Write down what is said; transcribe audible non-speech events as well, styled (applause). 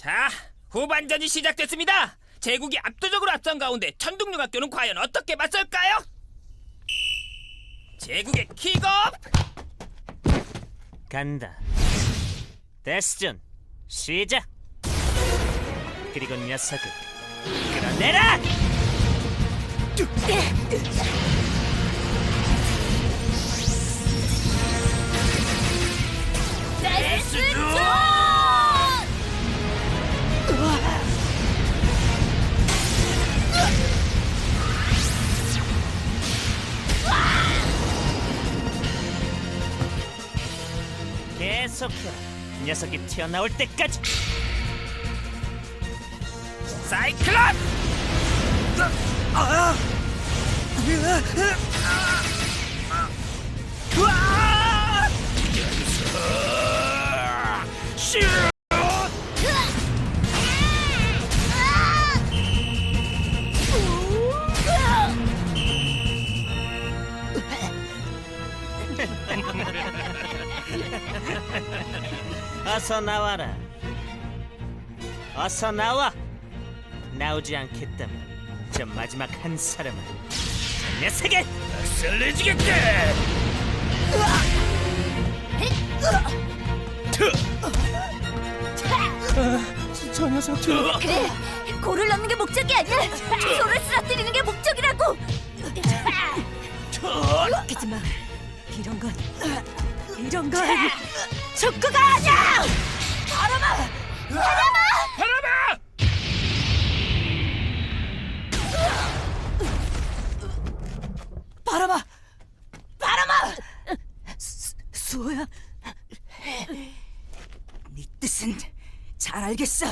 자, 후반전이 시작됐습니다. 제국이 압도적으로 앞선 가운데 천둥육학교는 과연 어떻게 맞설까요? 제국의 킥업! 간다. 데스전 시작. 그리고 녀석을 끌어내라. 계속해라. 녀석이 튀어나올 때까지. 사이클론! (laughs) 어서 나와라. 어서 나와. 나오지 않겠다면 저 마지막 한 사람은 저 녀석의 설레지겠다! 저 녀석 저... 그래, 골을 넣는 게 목적이 아니야. 소를 쓰러뜨리는 게 목적이라고. 마. 이런 건 이런 건 축구가 아니야. 바람아, 바람아! 바람아, 바람아. 수호야, 네 뜻은 잘 알겠어.